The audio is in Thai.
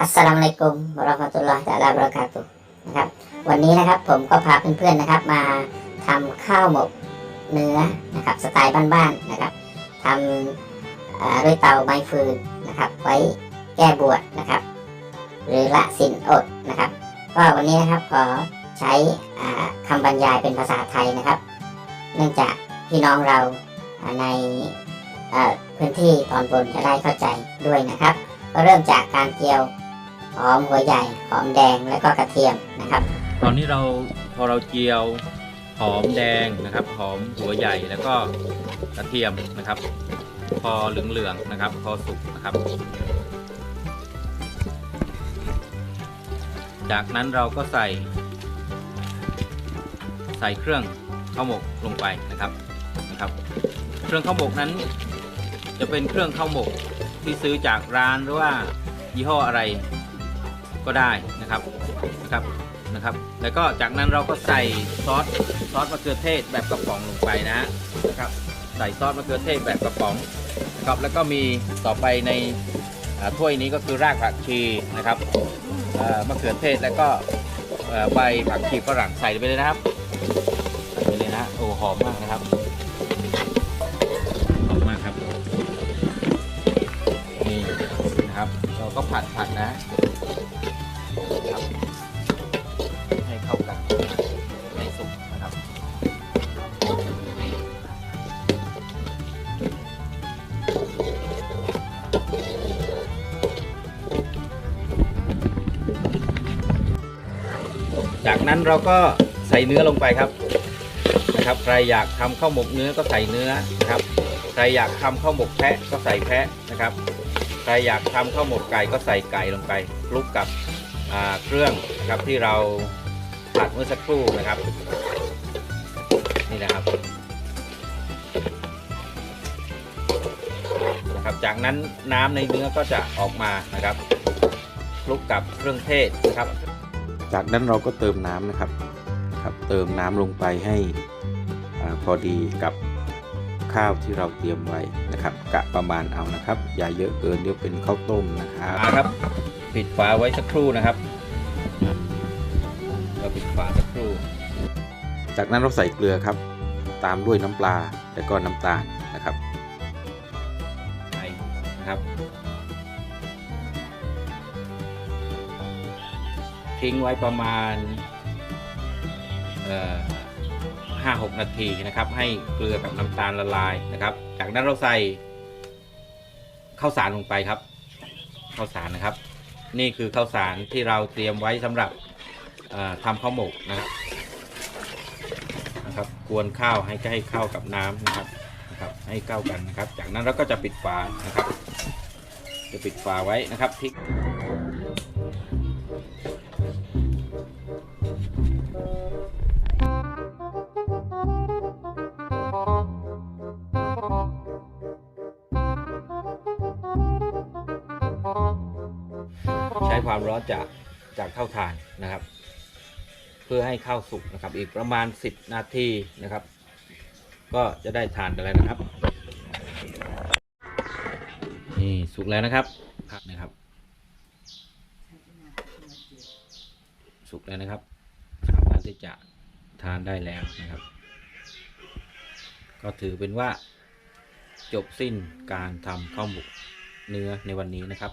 อัสสลามุอะลัยกุมวะเราะห์มะตุลลอฮ์ตะลาบรากาตุนะครับ วันนี้นะครับผมก็พาเพื่อนๆนะครับ มาทำข้าวหมกเนื้อนะครับ สไตล์บ้านๆนะครับทำเอ่อด้วยเตาไม้ฟืนนะครับ ไว้แก้บวชนะครับ หรือละสินอดนะครับ ก็วันนี้นะครับขอใช้อ่าคำบรรยายเป็นภาษาไทยนะครับ เนื่องจากพี่น้องเราในพื้นที่ตอนบนจะได้เข้าใจด้วยนะครับ ก็เริ่มจากการเจียว หอมหัวใหญ่หอมแดงแล้วก็กระเทียมนะครับ ตอนนี้เราพอเราเจียวหอมแดงนะครับหอมหัวใหญ่แล้วก็กระเทียมนะครับ พอเหลืองๆนะครับ พอสุกนะครับ จากนั้นเราก็ใส่ ใส่เครื่องข้าวหมกลงไปนะครับนะครับ เครื่องข้าวหมกนั้น จะเป็นเครื่องข้าวหมกที่ซื้อจากร้านหรือว่ายี่ห้ออะไร ก็ได้นะครับนะครับนะครับ แล้วก็จากนั้นเราก็ใส่ซอสซอสมะเขือเทศแบบกระป๋องลงไปนะนะครับใส่ซอสมะเขือเทศแบบกระป๋องนะครับแล้วก็มีต่อไปในถ้วยนี้ก็คือรากผักชีนะครับมะเขือเทศแล้วก็ใบผักชีฝรั่งใส่ไปเลยนะครับใส่ไปเลยนะโอ้หอมมากนะครับหอมมากครับนี่นะครับ เราก็ผัดผัดนะ ครับให้เข้ากันให้สุกนะครับจากนั้นเราก็ใส่เนื้อลงไปครับนะครับ ใครอยากทำข้าวหมกเนื้อก็ใส่เนื้อนะครับ ใครอยากทำข้าวหมกแพะก็ใส่แพะนะครับ ใครอยากทำข้าวหมกไก่ก็ใส่ไก่ลงไปคลุกกับ เครื่องนะครับที่เราผัดเมื่อสักครู่นะครับ นี่นะครับนะครับ จากนั้นน้ำในเนื้อก็จะออกมานะครับคลุกกับเครื่องเทศนะครับ จากนั้นเราก็เติมน้ำนะครับครับ เติมน้ำลงไปให้อาพอดีกับข้าวที่เราเตรียมไว้นะครับ กะประมาณเอานะครับ อย่าเยอะเกินเดี๋ยวเป็นข้าวต้มนะครับฝาครับ ปิดฝาไว้สักครู่นะครับ เราปิดฝาสักครู่ จากนั้นเราใส่เกลือครับ ตามด้วยน้ำปลาและก็น้ำตาลนะครับไปนะครับ ทิ้งไว้ประมาณห้าหกนาทีนะครับ ให้เกลือกับน้ำตาลละลายนะครับ จากนั้นเราใส่ข้าวสารลงไปครับข้าวสารนะครับ นี่คือข้าวสารที่เราเตรียมไว้สำหรับทำข้าวหมกนะครับนะครับ กวนข้าวให้ใกล้เข้ากับน้ำนะครับนะครับ ให้เข้ากันนะครับ จากนั้นเราก็จะปิดฝานะครับ จะปิดฝาไว้นะครับพริก ความร้อนจากจากเท่าถ่านนะครับ เพื่อให้ข้าวสุกนะครับ อีกประมาณ 10 นาทีนะครับ ก็จะได้ทานกันแล้วนะครับนี่สุกแล้วนะครับผักนะครับ สุกแล้วนะครับสามารถที่จะทานได้แล้วนะครับ ก็ถือเป็นว่าจบสิ้นการทำข้าวหมกเนื้อในวันนี้นะครับ